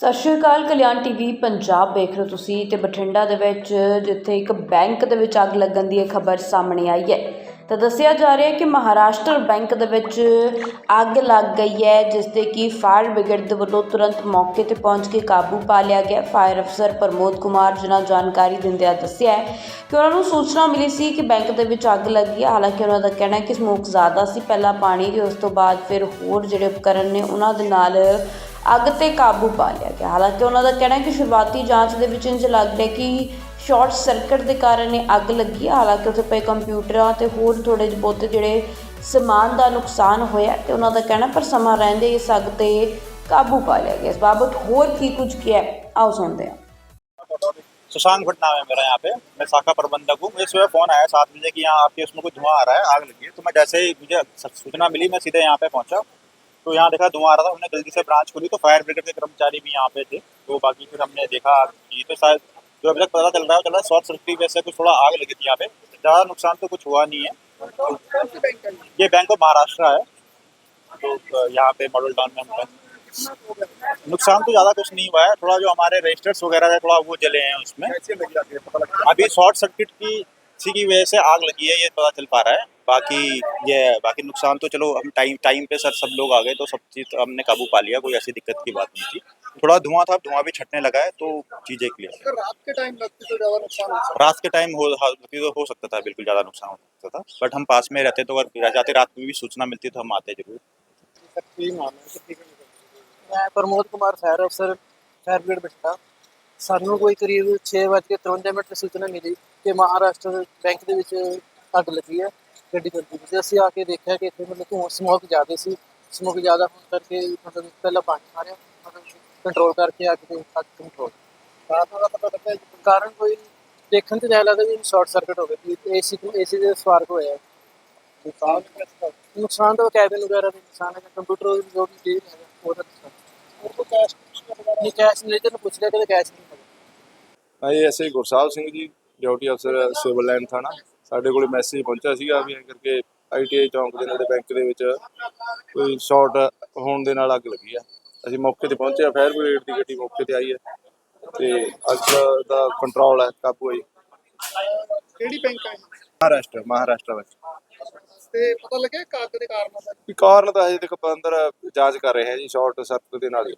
ਸਤਿ ਸ਼੍ਰੀ ਅਕਾਲ, ਕਲਿਆਣ ਟੀਵੀ, ਪੰਜਾਬ ਵੇਖ ਰਹੇ ਹੋ ਤੁਸੀਂ ਤੇ ਬਠਿੰਡਾ ਦੇ ਵਿੱਚ ਜਿੱਥੇ ਇੱਕ ਬੈਂਕ ਦੇ ਵਿੱਚ ਅੱਗ ਲੱਗਣ ਦੀ ਇਹ ਖਬਰ ਸਾਹਮਣੇ ਆਈ ਹੈ। ਤਾਂ ਦੱਸਿਆ ਜਾ ਰਿਹਾ ਹੈ ਕਿ ਮਹਾਰਾਸ਼ਟਰ ਬੈਂਕ ਦੇ ਵਿੱਚ ਅੱਗ ਲੱਗ ਗਈ ਹੈ ਜਿਸ ਤੇ ਕਿ ਫਾਇਰ ਬ੍ਰਿਗੇਡ ਦੇ ਵੱਲੋਂ ਤੁਰੰਤ ਮੌਕੇ ਤੇ ਪਹੁੰਚ ਕੇ ਕਾਬੂ ਪਾ ਲਿਆ ਗਿਆ। ਫਾਇਰ ਅਫਸਰ ਪ੍ਰਮੋਦ ਕੁਮਾਰ ਜਿਨ੍ਹਾਂ ਜਾਣਕਾਰੀ ਦਿੰਦਿਆਂ ਦੱਸਿਆ ਕਿ ਉਹਨਾਂ ਨੂੰ ਸੂਚਨਾ ਮਿਲੀ ਸੀ ਕਿ ਬੈਂਕ ਦੇ ਵਿੱਚ ਅੱਗ ਲੱਗੀ ਹੈ। ਹਾਲਾਂਕਿ ਉਹਨਾਂ ਦਾ ਕਹਿਣਾ ਹੈ ਕਿ ਸਮੋਕ ਜ਼ਿਆਦਾ ਸੀ, ਪਹਿਲਾਂ ਪਾਣੀ ਤੇ ਉਸ ਤੋਂ ਬਾਅਦ ਫਿਰ ਹੋਰ ਜਿਹੜੇ ਉਪਕਰਨ ਨੇ, ਉਹਨਾਂ ਦੇ ਨਾਲ ਅੱਗ ਤੇ ਕਾਬੂ ਪਾ ਲਿਆ ਗਿਆ ਹਾਲਾਂਕਿ ਉਹਨਾਂ ਦਾ ਕਹਿਣਾ ਹੈ ਕਿ ਸ਼ੁਰੂਆਤੀ ਜਾਂਚ ਦੇ ਵਿੱਚ ਇੰਜ ਲੱਗ ਰਿਹਾ ਕਿ ਸ਼ਾਰਟ ਸਰਕਟ ਦੇ ਕਾਰਨ ਇਹ ਅੱਗ ਲੱਗੀ ਹੈ ਹਾਲਾਂਕਿ ਉੱਥੇ ਪਏ ਕੰਪਿਊਟਰਾਂ ਤੇ ਹੋਰ ਥੋੜੇ ਜਿਹੇ ਬਹੁਤੇ ਜਿਹੜੇ ਸਮਾਨ ਦਾ ਨੁਕਸਾਨ ਹੋਇਆ ਤੇ ਉਹਨਾਂ ਦਾ ਕਹਿਣਾ ਪਰ ਸਮਾਂ ਰਹਿੰਦੇ ਇਸ ਅੱਗ ਤੇ ਕਾਬੂ ਪਾ ਲਿਆ ਗਿਆ ਇਸ ਬਾਬਤ ਹੋਰ ਕੀ ਕੁਝ ਕਿਹਾ ਹੈ? ਆਓ सुनते हैं शशांक भट्ट नाम है मेरा यहाँ पे मैं शाखा प्रबंधक हूँ मुझे सुबह फोन आया सात बजे कि यहाँ आपके उसमें कुछ धुआं आ रहा है आग लगी है तो मैं जैसे ही मुझे सूचना मिली मैं सीधे यहाँ पे पहुंचा तो यहाँ देखा धुआँ आ रहा था, हमने जल्दी से ब्रांच खोली तो फायर ब्रिगेड के कर्मचारी भी यहाँ पे थे तो बाकी फिर हमने देखा आग तो शायद जो अभी तक पता चल रहा है चल रहा है शॉर्ट सर्किट की वजह से कुछ थोड़ा आग लगी थी यहाँ पे। ज़्यादा नुकसान तो कुछ हुआ नहीं है। ये बैंक ऑफ़ महाराष्ट्र है तो यहाँ पे मॉडल टाउन में हम नुकसान तो ज़्यादा कुछ नहीं हुआ है, थोड़ा जो हमारे रजिस्टर्स वगैरह है थोड़ा वो जले हैं उसमें। अभी शॉर्ट सर्किट की इसी की वजह से आग लगी है ये पता चल पा रहा है। बाकी ये बाकी नुकसान तो चलो हम टाइम टाइम पे सर सब लोग आ गए तो सब चीज़ हमने काबू पा लिया कोई ऐसी दिक्कत की बात नहीं थी। थोड़ा धुआँ था धुआँ भी छटने लगा है तो चीज़ें क्लियर रात के टाइम तो रात के टाइम हो तो हो सकता था बिल्कुल ज़्यादा नुकसान हो सकता था। बट हम पास में रहते तो अगर जाते रात में भी सूचना मिलती तो हम आते ज़रूर। प्रमोद कुमार अफसर ਸਾਨੂੰ ਕੋਈ ਕਰੀਬ 6:53 ਮਿੰਟ ਤੇ ਸੂਚਨਾ ਮਿਲੀ ਕਿ ਮਹਾਰਾਸ਼ਟਰ ਬੈਂਕ ਦੇ ਵਿੱਚ ਅੱਗ ਲੱਗੀ ਹੈ ਗੱਡੀ ਚੱਲਦੀ ਸੀ। ਤੇ ਅਸੀਂ ਆ ਕੇ ਦੇਖਿਆ ਕਿ ਇੱਥੇ ਮਤਲਬ ਧੂਆਂ ਸਮੋਕ ਜ਼ਿਆਦਾ ਸੀ। ਸਮੋਕ ਜ਼ਿਆਦਾ ਹੋਣ ਕਰਕੇ ਮਤਲਬ ਪਹਿਲਾਂ ਪਾਣੀ ਮਾਰਿਆ ਮਤਲਬ ਕੰਟਰੋਲ ਕਰਕੇ ਅੱਗ ਤੇ ਅੱਗ ਕੰਟਰੋਲ ਰਾਤ ਦਾ ਪਤਾ ਲੱਗਿਆ ਕਾਰਨ ਕੋਈ ਦੇਖਣ ਤੇ ਲੱਗਦਾ ਵੀ ਸ਼ਾਰਟ ਸਰਕਟ ਹੋ ਗਈ ਏਸੀ ਏਸੀ ਦੇ ਸਪਾਰਕ ਹੋਇਆ ਨੁਕਸਾਨ ਨੁਕਸਾਨ ਤਾਂ ਕੈਬਿਨ ਵਗੈਰਾ ਦਾ ਨੁਕਸਾਨ ਹੈ ਕੰਪਿਊਟਰ ਜੋ ਵੀ ਚੀਜ਼ ਹੈ ਉਹਦਾ ਨੁਕਸਾਨ। ਉਹ ਤੋਂ ਕੈਸ਼ ਨਹੀਂ ਕੈਸ਼ ਮੈਨੇਜਰ ਨੂੰ ਪੁੱਛ ਲਿਆ ਕਿ ਕੈਸ਼ ਨਹੀਂ ਹਾਂਜੀ ਐਸਏ ਗੁਰਸਾਹਿਬ ਸਿੰਘ ਜੀ ਡਿਊਟੀ ਅਫਸਰ ਸਿਵਲ ਲਾਈਨ ਥਾਣਾ। ਸਾਡੇ ਕੋਲ ਮੈਸੇਜ ਪਹੁੰਚਿਆ ਸੀਗਾ ਵੀ ਐਂ ਕਰਕੇ ਆਈਟੀਆਈ ਚੌਂਕ ਦੇ ਨੇੜੇ ਬੈਂਕ ਦੇ ਵਿੱਚ ਕੋਈ ਸ਼ਾਰਟ ਹੋਣ ਦੇ ਨਾਲ ਅੱਗ ਲੱਗੀ ਆ। ਅਸੀਂ ਮੌਕੇ ਤੇ ਪਹੁੰਚੇ ਆ ਫਾਇਰ ਬ੍ਰਿਗੇਡ ਦੀ ਗੱਡੀ ਮੌਕੇ ਤੇ ਆਈ ਹੈ ਤੇ ਅੱਗ ਦਾ ਕੰਟਰੋਲ ਹੈ ਕਾਬੂ ਹੈ ਕਿਹੜੀ ਬੈਂਕ ਹੈ ਮਹਾਰਾਸ਼ਟਰ ਮਹਾਰਾਸ਼ਟਰ ਵਿੱਚ। ਤੇ ਪਤਾ ਲੱਗਿਆ ਕਾਗ ਦੇ ਕਾਰਨ ਦਾ? ਵੀ ਕਾਰਨ ਤਾਂ ਹਜੇ ਤੱਕ ਅੰਦਰ ਜਾਂਚ ਕਰ ਰਹੇ ਹੈ ਜੀ ਸ਼ਾਰਟ ਸਰਕਟ ਦੇ ਨਾਲ ਹੀ।